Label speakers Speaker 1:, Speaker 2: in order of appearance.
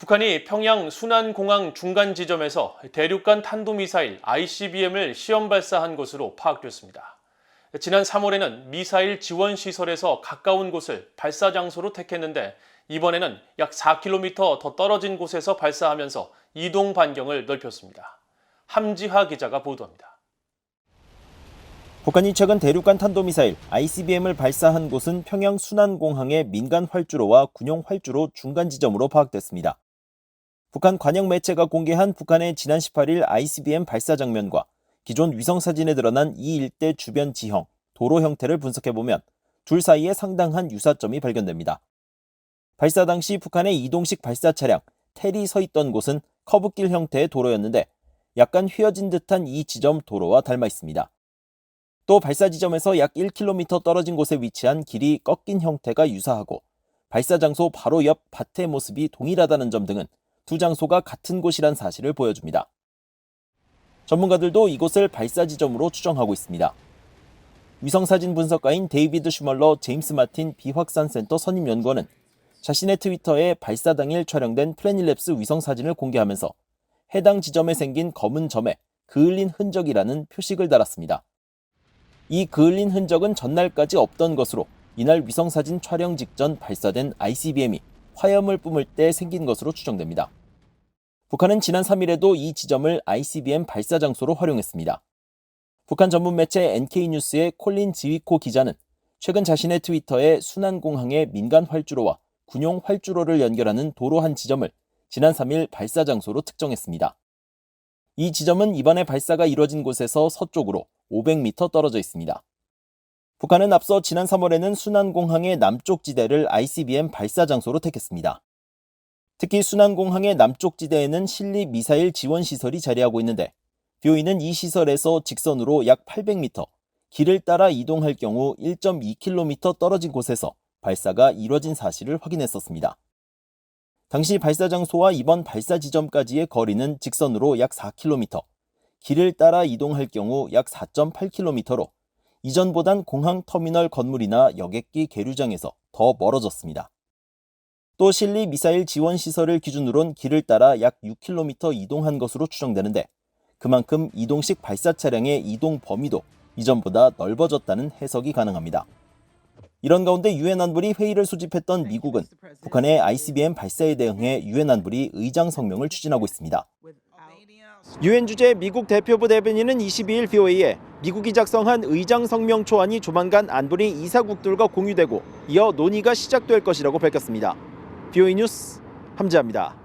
Speaker 1: 북한이 평양 순안공항 중간 지점에서 대륙간 탄도미사일 ICBM을 시험 발사한 것으로 파악됐습니다. 지난 3월에는 미사일 지원 시설에서 가까운 곳을 발사 장소로 택했는데 이번에는 약 4km 더 떨어진 곳에서 발사하면서 이동 반경을 넓혔습니다. 함지하 기자가 보도합니다.
Speaker 2: 북한이 최근 대륙간 탄도미사일 ICBM을 발사한 곳은 평양 순안공항의 민간 활주로와 군용 활주로 중간 지점으로 파악됐습니다. 북한 관영 매체가 공개한 북한의 지난 18일 ICBM 발사 장면과 기존 위성 사진에 드러난 이 일대 주변 지형, 도로 형태를 분석해 보면 둘 사이에 상당한 유사점이 발견됩니다. 발사 당시 북한의 이동식 발사 차량 텔이 서 있던 곳은 커브길 형태의 도로였는데 약간 휘어진 듯한 이 지점 도로와 닮아 있습니다. 또 발사 지점에서 약 1km 떨어진 곳에 위치한 길이 꺾인 형태가 유사하고 발사 장소 바로 옆 밭의 모습이 동일하다는 점 등은 두 장소가 같은 곳이란 사실을 보여줍니다. 전문가들도 이곳을 발사 지점으로 추정하고 있습니다. 위성사진 분석가인 데이비드 슈멀러 제임스 마틴 비확산센터 선임 연구원은 자신의 트위터에 발사 당일 촬영된 플래닐랩스 위성사진을 공개하면서 해당 지점에 생긴 검은 점에 그을린 흔적이라는 표식을 달았습니다. 이 그을린 흔적은 전날까지 없던 것으로 이날 위성사진 촬영 직전 발사된 ICBM이 화염을 뿜을 때 생긴 것으로 추정됩니다. 북한은 지난 3일에도 이 지점을 ICBM 발사 장소로 활용했습니다. 북한 전문 매체 NK뉴스의 콜린 지위코 기자는 최근 자신의 트위터에 순안공항의 민간 활주로와 군용 활주로를 연결하는 도로 한 지점을 지난 3일 발사 장소로 특정했습니다. 이 지점은 이번에 발사가 이뤄진 곳에서 서쪽으로 500m 떨어져 있습니다. 북한은 앞서 지난 3월에는 순안공항의 남쪽 지대를 ICBM 발사 장소로 택했습니다. 특히 순안공항의 남쪽 지대에는 실리 미사일 지원 시설이 자리하고 있는데 뷰이는 이 시설에서 직선으로 약 800m, 길을 따라 이동할 경우 1.2km 떨어진 곳에서 발사가 이뤄진 사실을 확인했었습니다. 당시 발사 장소와 이번 발사 지점까지의 거리는 직선으로 약 4km, 길을 따라 이동할 경우 약 4.8km로 이전보단 공항 터미널 건물이나 여객기 계류장에서 더 멀어졌습니다. 또 실리 미사일 지원 시설을 기준으론 길을 따라 약 6km 이동한 것으로 추정되는데 그만큼 이동식 발사 차량의 이동 범위도 이전보다 넓어졌다는 해석이 가능합니다. 이런 가운데 유엔 안보리 회의를 소집했던 미국은 북한의 ICBM 발사에 대응해 유엔 안보리 의장 성명을 추진하고 있습니다. 유엔 주재 미국 대표부 대변인은 22일 BOA에 미국이 작성한 의장 성명 초안이 조만간 안보리 이사국들과 공유되고 이어 논의가 시작될 것이라고 밝혔습니다. BOA 뉴스 함지아입니다.